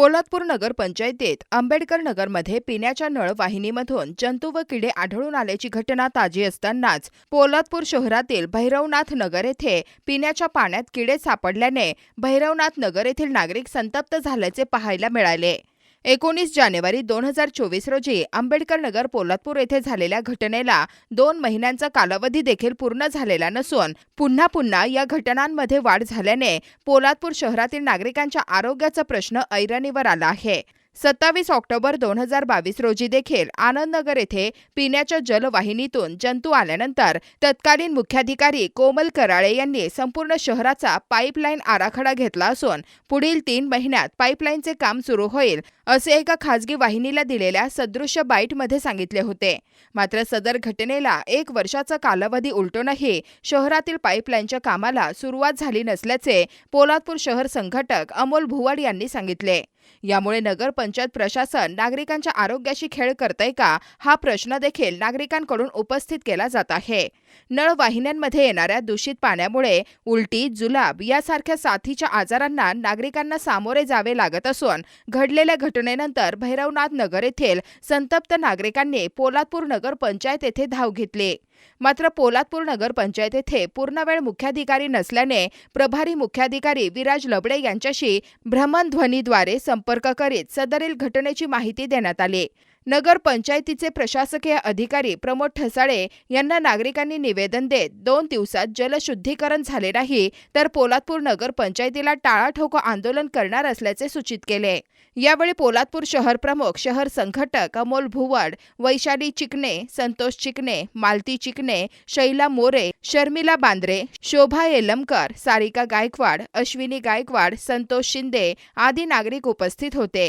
पोलादपूर नगरपंचायतीत आंबेडकर नगरमध्ये पिण्याच्या नळ वाहिनीमधून जंतू व किडे आढळून आल्याची घटना ताजी असतानाच पोलादपूर शहरातील भैरवनाथ नगर येथे पिण्याच्या पाण्यात किडे सापडल्याने भैरवनाथ नगर येथील नागरिक संतप्त झाल्याचे पाहायला मिळाले. एकोणीस जानेवारी दोन हजार चोवीस रोजी आंबेडकर नगर पोलादपूर येथे झालेल्या घटनेला दोन महिन्यांचा कालावधी देखील पूर्ण झालेला नसून पुन्हा पुन्हा या घटनांमध्ये वाढ झाल्याने पोलादपूर शहरातील नागरिकांच्या आरोग्याचा प्रश्न ऐरणीवर आला आहे. सत्तावीस ऑक्टोबर दोन हजार बावीस रोजी देखील आनंदनगर येथे पिण्याच्या जलवाहिनीतून जंतू आल्यानंतर तत्कालीन मुख्याधिकारी कोमल कराळे यांनी संपूर्ण शहराचा पाईपलाईन आराखडा घेतला असून पुढील तीन महिन्यात पाईपलाईनचे काम सुरू होईल असे एका खासगी वाहिनीला दिलेल्या सदृश्य बाईटमध्ये सांगितले होते. मात्र सदर घटनेला एक वर्षाचा कालावधी उलटूनही शहरातील पाईपलाईनच्या कामाला सुरुवात झाली नसल्याचे पोलादपूर शहर संघटक अमोल भुवड यांनी सांगितले. यामुळे नगरपंचायत प्रशासन नागरिकांच्या आरोग्याशी खेळ करतय का? हा प्रश्न देखील नागरिकांकडून उपस्थित केला जात आहे. नळ वाहिन्यांमध्ये येणाऱ्या दूषित पाण्यामुळे उलटी जुलाब यासारख्या साथीच्या आजारांना नागरिकांना सामोरे जावे लागत असून घडलेल्या घटनेनंतर भैरवनाथ नगर येथील संतप्त नागरिकांनी पोलादपूर नगर पंचायत येथे धाव घेतली. मात्र पोलादपूर नगरपंचायत येथे पूर्णवेळ मुख्याधिकारी नसल्याने प्रभारी मुख्याधिकारी विराज लबडे यांच्याशी भ्रमणध्वनीद्वारे संपर्क करीत सदरील घटनेची माहिती देण्यात आली. नगर पंचायतीचे प्रशासकीय अधिकारी प्रमोद ठसाळे यांना नागरिकांनी निवेदन देत दोन दिवसात जलशुद्धीकरण झाले नाही तर पोलादपूर नगर पंचायतीला टाळाठोको आंदोलन करणार असल्याचे सूचित केले. यावेळी पोलादपूर शहर प्रमुख शहर संघटक अमोल भुवड वैशाली चिकणे संतोष चिकणे मालती चिकणे शैला मोरे शर्मिला बांद्रे शोभा येलमकर सारिका गायकवाड अश्विनी गायकवाड संतोष शिंदे आदी नागरिक उपस्थित होते.